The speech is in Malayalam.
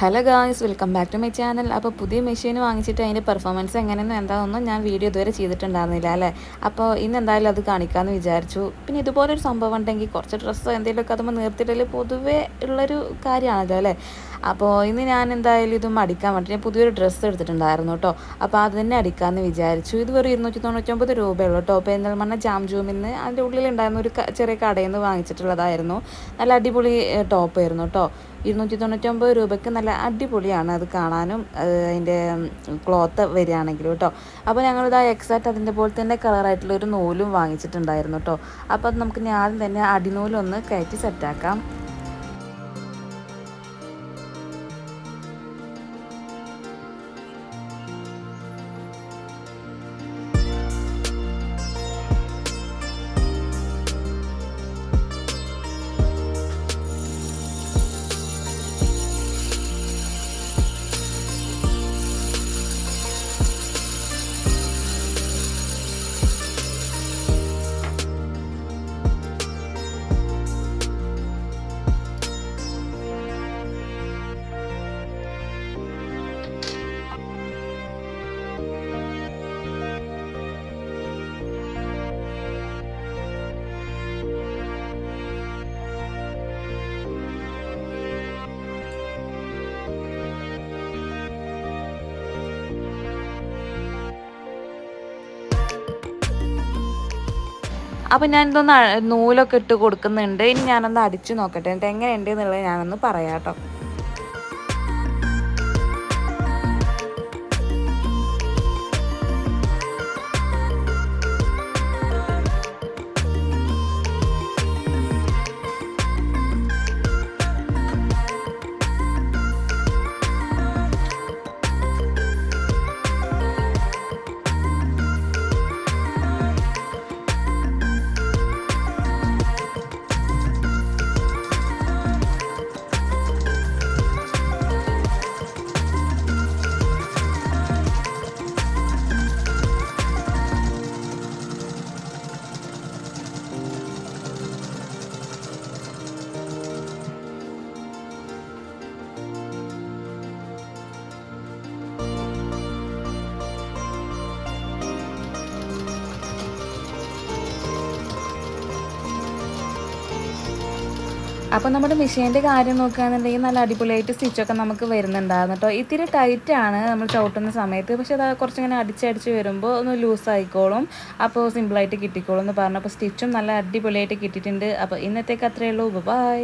Hello guys welcome back to my channel അപ്പോൾ പുതിയ മെഷീൻ വാങ്ങിച്ചിട്ട് അതിന്റെ പെർഫോമൻസ് എങ്ങനെയെന്ന് എന്താണെന്നും ഞാൻ വീഡിയോ ഇതുവരെ ചെയ്തിട്ടുണ്ടായിരുന്നില്ല അല്ലേ? അപ്പോൾ ഇന്ന് എന്തായാലും അത് കാണിക്കാമെന്ന് വിചാരിച്ചു. പിന്നെ ഇതുപോലൊരു സംഭവം ഉണ്ടെങ്കിൽ കുറച്ച് ഡ്രസ്സോ എന്തെങ്കിലുമൊക്കെ അതുമ്പോൾ നിർത്തിയിട്ടല്ലേ പൊതുവേ ഉള്ളൊരു കാര്യമാണല്ലോ അല്ലേ? അപ്പോൾ ഇന്ന് ഞാൻ എന്തായാലും ഇത് അടിക്കാൻ വേണ്ടി ഞാൻ പുതിയൊരു ഡ്രസ്സ് എടുത്തിട്ടുണ്ടായിരുന്നു കേട്ടോ അപ്പോൾ അത് തന്നെ അടിക്കാമെന്ന് വിചാരിച്ചു. ഇത് വെറും ഇരുന്നൂറ്റി തൊണ്ണൂറ്റൊമ്പത് രൂപയുള്ളൂ കേട്ടോ പെരിന്തൽമണ്ണ ജാം ജൂമിൽ നിന്ന് അതിന്റെ ഉള്ളിലുണ്ടായിരുന്ന ഒരു ചെറിയ കടയിൽ നിന്ന് വാങ്ങിച്ചിട്ടുള്ളതായിരുന്നു. നല്ല അടിപൊളി ടോപ്പായിരുന്നു കേട്ടോ ഇരുന്നൂറ്റി തൊണ്ണൂറ്റൊമ്പത് രൂപയ്ക്ക് നല്ല അടിപൊളിയാണ് അത് കാണാനും അതിന്റെ ക്ലോത്ത് വരികയാണെങ്കിലും കേട്ടോ അപ്പോൾ ഞങ്ങളിത് ആ എക്സാക്റ്റ് അതിന്റെ പോലെ തന്നെ കളറായിട്ടുള്ള ഒരു നൂലും വാങ്ങിച്ചിട്ടുണ്ടായിരുന്നു കേട്ടോ അപ്പോൾ അത് നമുക്ക് ആദ്യം തന്നെ അടിനൂലൊന്ന് കയറ്റി സെറ്റാക്കാം അപ്പോൾ ഞാൻ ഇതൊന്ന് നൂലൊക്കെ ഇട്ട് കൊടുക്കുന്നുണ്ട്. ഇനി ഞാനൊന്ന് അടിച്ചു നോക്കട്ടെ. എന്നിട്ട് എങ്ങനെയുണ്ട് എന്നുള്ളത് ഞാനൊന്ന് പറയാം കേട്ടോ. അപ്പോൾ നമ്മുടെ മെഷീന്റെ കാര്യം നോക്കുകയാണെന്നുണ്ടെങ്കിൽ നല്ല അടിപൊളിയായിട്ട് സ്റ്റിച്ചൊക്കെ നമുക്ക് വരുന്നുണ്ടായിരുന്നു കേട്ടോ. ഇത്തിരി ടൈറ്റാണ് നമ്മൾ ചവിട്ടുന്ന സമയത്ത്. പക്ഷേ അത് കുറച്ചിങ്ങനെ അടിച്ചടിച്ച് വരുമ്പോൾ ഒന്ന് ലൂസ് ആയിക്കോളും. അപ്പോൾ സിമ്പിളായിട്ട് കിട്ടിക്കോളും എന്ന് പറഞ്ഞപ്പോൾ സ്റ്റിച്ചും നല്ല അടിപൊളിയായിട്ട് കിട്ടിയിട്ടുണ്ട്. അപ്പോൾ ഇന്നത്തേക്ക് അത്രയേ ഉള്ളൂ. ബൈ